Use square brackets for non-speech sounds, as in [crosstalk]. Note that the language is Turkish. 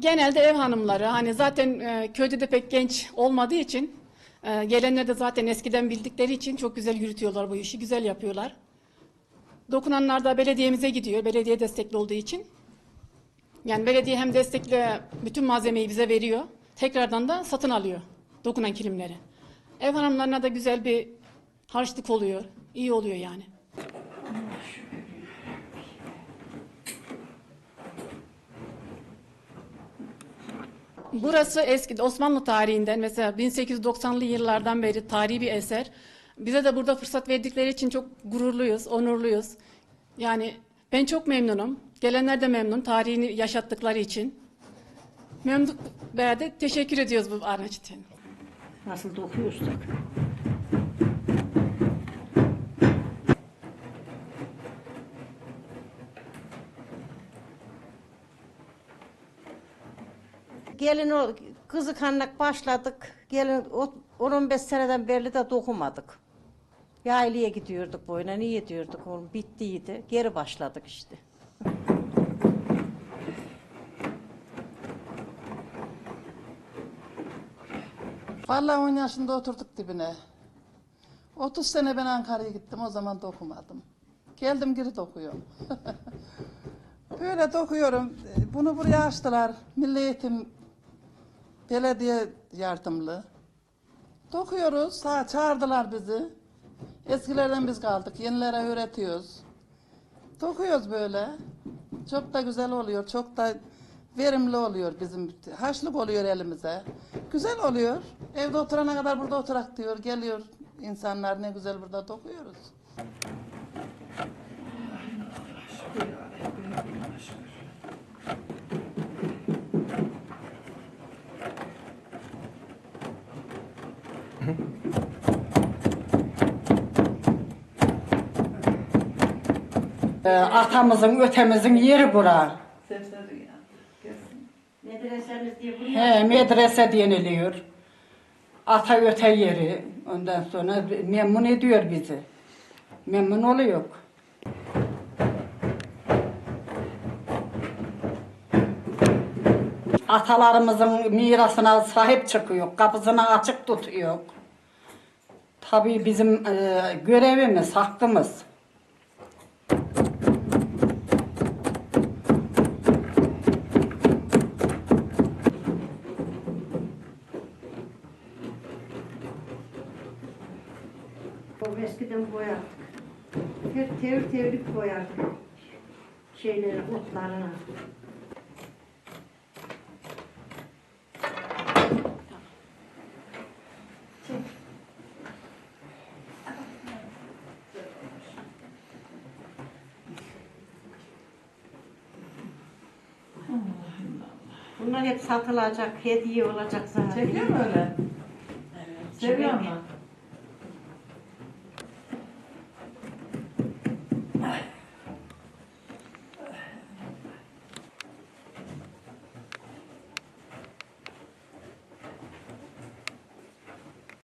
Genelde ev hanımları hani zaten e, köyde de pek genç olmadığı için e, gelenler de zaten eskiden bildikleri için çok güzel yürütüyorlar bu işi, güzel yapıyorlar. Dokunanlar da belediyemize gidiyor, belediye destekli olduğu için. Yani belediye hem destekle bütün malzemeyi bize veriyor, tekrardan da satın alıyor dokunan kilimleri. Ev hanımlarına da güzel bir harçlık oluyor, iyi oluyor yani. Burası eski Osmanlı tarihinden mesela 1890'lı yıllardan beri tarihi bir eser. Bize de burada fırsat verdikleri için çok gururluyuz, onurluyuz. Yani ben çok memnunum. Gelenler de memnun tarihini yaşattıkları için. Memnun ve de teşekkür ediyoruz bu araç için. Nasıl dokuyorsak. Gelin kızı kannak başladık. Gelin o 10-15 seneden beri de dokumadık. Yaylaya gidiyorduk boyuna. Niye diyorduk oğlum bittiydi. Geri başladık işte. Vallahi 10 yaşında oturduk dibine. 30 sene ben Ankara'ya gittim o zaman da okumadım. Geldim geri dokuyorum. [laughs] Böyle dokuyorum. Bunu buraya açtılar. Milli Eğitim Belediye yardımlı. Dokuyoruz. Ha, çağırdılar bizi. Eskilerden biz kaldık. Yenilere öğretiyoruz. Dokuyoruz böyle. Çok da güzel oluyor. Çok da verimli oluyor bizim. Haşlık oluyor elimize. Güzel oluyor. Evde oturana kadar burada oturak diyor. Geliyor insanlar ne güzel burada dokuyoruz. Ee, atamızın, ötemizin yeri bura. Medresemiz diye He, medrese deniliyor. Ata öte yeri. Ondan sonra memnun ediyor bizi. Memnun oluyor. Atalarımızın mirasına sahip çıkıyor. Kapısını açık tutuyor. Tabii bizim e, görevimiz, hakkımız. O eskiden boyardık. Hep tevr tevrik boyardık. Şeyleri, otlarına. Bunlar hep satılacak, hediye olacak zaten. Çekiyor mu öyle? Seviyor mu?